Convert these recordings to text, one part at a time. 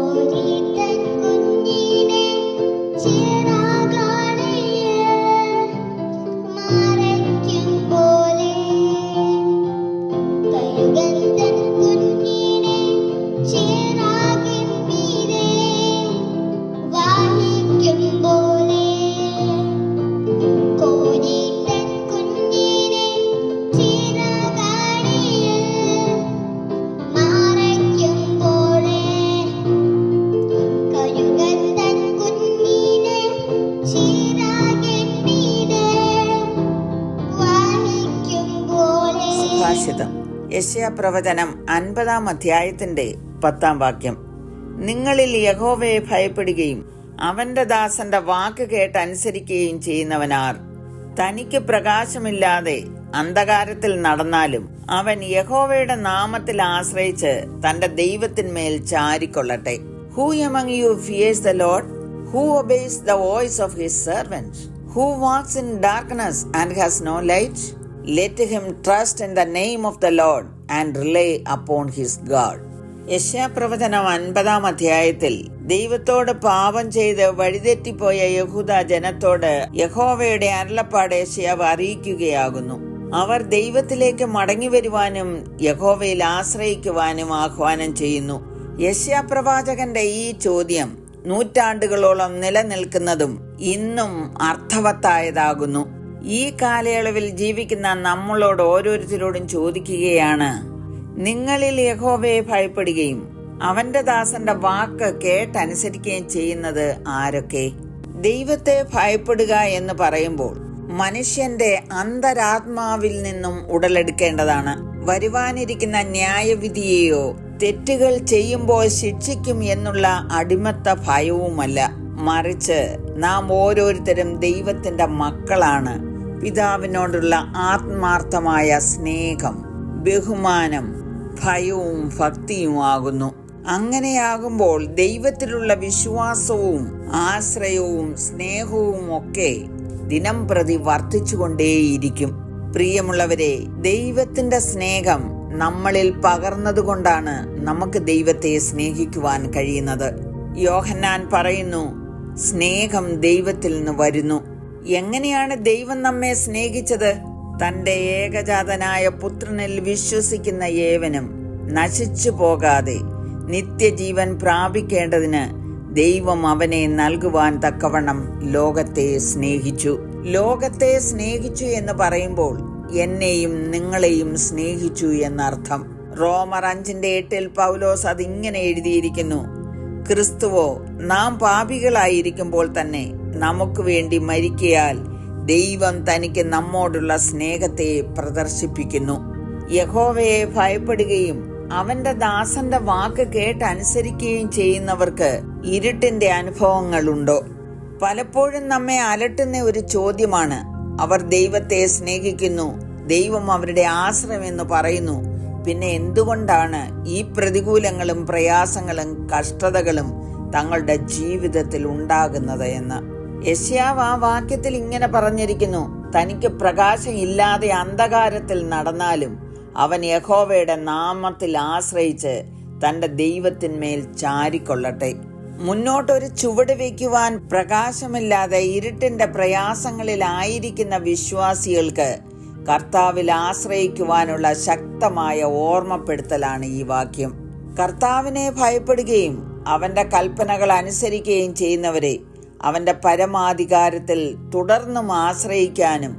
Purita സുഭാഷിതം യശയ പ്രവചനം അൻപതാം അധ്യായത്തിന്റെ പത്താം വാക്യം. നിങ്ങളിൽ യഹോവയെ ഭയപ്പെടുകയും അവന്റെ ദാസന്റെ വാക്ക് കേട്ട് അനുസരിക്കുകയും ചെയ്യുന്നവനാർ. തനിക്ക് പ്രകാശമില്ലാതെ അന്ധകാരത്തിൽ നടന്നാലും അവൻ യഹോവയുടെ നാമത്തിൽ ആശ്രയിച്ച് തന്റെ ദൈവത്തിന്മേൽ ചാരിക്കൊള്ളട്ടെ. Who among you fears the Lord who obeys the voice of his servants who walks in darkness and has no light let him trust in the name of the Lord and rely upon his God യശാപ്രവചനം അൻപതാം അധ്യായത്തിൽ ദൈവത്തോട് പാപം ചെയ്ത് വഴിതെറ്റിപ്പോയ യഹൂദ ജനത്തോട് യഹോവയുടെ അരുളപ്പാട് യശയാവ് അറിയിക്കുകയാകുന്നു. അവർ ദൈവത്തിലേക്ക് മടങ്ങി വരുവാനും യഹോവയിൽ ആശ്രയിക്കുവാനും ആഹ്വാനം ചെയ്യുന്നു. യശ്യാപ്രവാചകന്റെ ഈ ചോദ്യം നൂറ്റാണ്ടുകളോളം നിലനിൽക്കുന്നതും ഇന്നും അർത്ഥവത്തായതാകുന്നു. ഈ കാലയളവിൽ ജീവിക്കുന്ന നമ്മളോട് ഓരോരുത്തരോടും ചോദിക്കുകയാണ്. നിങ്ങളിൽ യഹോവയെ ഭയപ്പെടുകയും അവന്റെ ദാസന്റെ വാക്ക് കേട്ടനുസരിക്കുകയും ചെയ്യുന്നത് ആരൊക്കെ? ദൈവത്തെ ഭയപ്പെടുക എന്ന് പറയുമ്പോൾ മനുഷ്യന്റെ അന്തരാത്മാവിൽ നിന്നും ഉടലെടുക്കേണ്ടതാണ്. വരുവാനിരിക്കുന്ന ന്യായവിധിയെയോ തെറ്റുകൾ ചെയ്യുമ്പോൾ ശിക്ഷിക്കും എന്നുള്ള അടിമത്ത ഭയവുമല്ല. മറിച്ച് നാം ഓരോരുത്തരും ദൈവത്തിന്റെ മക്കളാണ്. പിതാവിനോടുള്ള ആത്മാർത്ഥമായ സ്നേഹം ബഹുമാനം ഭയവും ഭക്തിയുമാകുന്നു അങ്ങനെയാകുമ്പോൾ ദൈവത്തിലുള്ള വിശ്വാസവും ആശ്രയവും സ്നേഹവും ഒക്കെ ദിനം പ്രതി വർദ്ധിച്ചുകൊണ്ടേയിരിക്കും. പ്രിയമുള്ളവരെ ദൈവത്തിന്റെ സ്നേഹം നമ്മളിൽ പകർന്നതുകൊണ്ടാണ് നമുക്ക് ദൈവത്തെ സ്നേഹിക്കുവാൻ കഴിയുന്നത്. യോഹന്നാൻ പറയുന്നു സ്നേഹം ദൈവത്തിൽ നിന്ന് വരുന്നു. എങ്ങനെയാണ് ദൈവം നമ്മെ സ്നേഹിച്ചത്? തന്റെ ഏകജാതനായ പുത്രനിൽ വിശ്വസിക്കുന്ന ഏവനും നശിച്ചു പോകാതെ നിത്യജീവൻ പ്രാപിക്കേണ്ടതിന് ദൈവം അവനെ നൽകുവാൻ തക്കവണ്ണം ലോകത്തെ സ്നേഹിച്ചു. ലോകത്തെ സ്നേഹിച്ചു എന്ന് പറയുമ്പോൾ എന്നെയും നിങ്ങളെയും സ്നേഹിച്ചു എന്നർത്ഥം. റോമർ അഞ്ചിന്റെ എട്ടിൽ പൗലോസ് അതിങ്ങനെ എഴുതിയിരിക്കുന്നു. ക്രിസ്തുവോ നാം പാപികളായിരിക്കുമ്പോൾ തന്നെ നമുക്ക് വേണ്ടി മരിക്കയാൽ ദൈവം തനിക്ക് നമ്മോടുള്ള സ്നേഹത്തെ പ്രദർശിപ്പിക്കുന്നു. യഹോവയെ ഭയപ്പെടുകയും അവന്റെ ദാസന്റെ വാക്ക് കേട്ടനുസരിക്കുകയും ചെയ്യുന്നവർക്ക് ഇരുട്ടിന്റെ അനുഭവങ്ങളുണ്ടോ? പലപ്പോഴും നമ്മെ അലട്ടുന്ന ഒരു ചോദ്യമാണ് അവർ ദൈവത്തെ സ്നേഹിക്കുന്നു ദൈവം അവരുടെ ആശ്രയം എന്ന് പറയുന്നു പിന്നെ എന്തുകൊണ്ടാണ് ഈ പ്രതികൂലങ്ങളും പ്രയാസങ്ങളും കഷ്ടതകളും തങ്ങളുടെ ജീവിതത്തിൽ ഉണ്ടാകുന്നത് എന്ന്? യശ്യാവ് ആ വാക്യത്തിൽ ഇങ്ങനെ പറഞ്ഞിരിക്കുന്നു തനിക്ക് പ്രകാശമില്ലാതെ അന്ധകാരത്തിൽ നടന്നാലും അവൻ യഹോവയുടെ നാമത്തിൽ ആശ്രയിച്ച് തന്റെ ദൈവത്തിന്മേൽ ചാരിക്കൊള്ളട്ടെ. മുന്നോട്ടൊരു ചുവട് വയ്ക്കുവാൻ പ്രകാശമില്ലാതെ ഇരുട്ടിന്റെ പ്രയാസങ്ങളിലായിരിക്കുന്ന വിശ്വാസികൾക്ക് കർത്താവിൽ ആശ്രയിക്കുവാനുള്ള ശക്തമായ ഓർമ്മപ്പെടുത്തലാണ് ഈ വാക്യം. കർത്താവിനെ ഭയപ്പെടുകയും അവന്റെ കൽപ്പനകൾ അനുസരിക്കുകയും ചെയ്യുന്നവരെ അവന്റെ പരമാധികാരത്തിൽ തുടർന്നും ആശ്രയിക്കാനും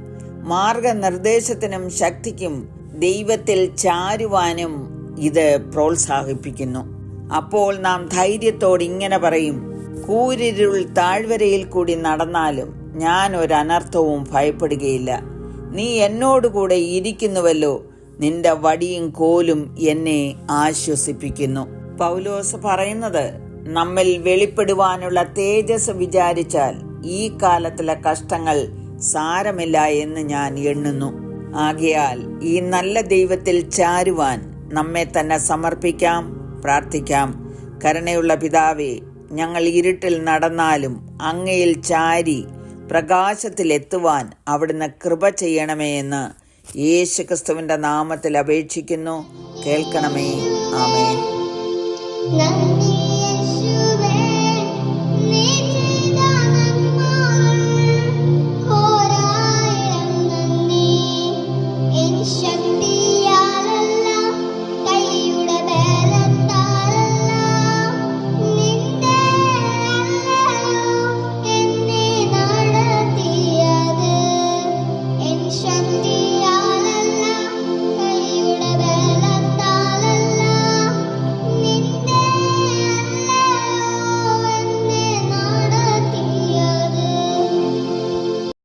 മാർഗനിർദ്ദേശത്തിനും ശക്തിക്കും ദൈവത്തിൽ ചാരുവാനും ഇത് പ്രോത്സാഹിപ്പിക്കുന്നു. അപ്പോൾ നാം ധൈര്യത്തോട് ഇങ്ങനെ പറയും കൂരിരുൾ താഴ്വരയിൽ കൂടി നടന്നാലും ഞാൻ ഒരു അനർത്ഥവും ഭയപ്പെടുകയില്ല. നീ എന്നോടുകൂടെ ഇരിക്കുന്നുവല്ലോ. നിന്റെ വടിയും കോലും എന്നെ ആശ്വസിപ്പിക്കുന്നു. പൗലോസ് പറയുന്നത് നമ്മിൽ വെളിപ്പെടുവാനുള്ള തേജസ് വിചാരിച്ചാൽ ഈ കാലത്തിലെ കഷ്ടങ്ങൾ സാരമില്ല എന്ന് ഞാൻ എണ്ണുന്നു. ആകയാൽ ഈ നല്ല ദൈവത്തിൽ ചാരുവാൻ നമ്മെ തന്നെ സമർപ്പിക്കാം പ്രാർത്ഥിക്കാം. കരുണയുള്ള പിതാവേ ഞങ്ങൾ ഇരുട്ടിൽ നടന്നാലും അങ്ങയിൽ ചാരി പ്രകാശത്തിലെത്തുവാൻ അവിടുന്ന് കൃപ ചെയ്യണമേ എന്ന് യേശുക്രിസ്തുവിന്റെ നാമത്തിൽ അപേക്ഷിക്കുന്നു. കേൾക്കണമേ. ആമേൻ.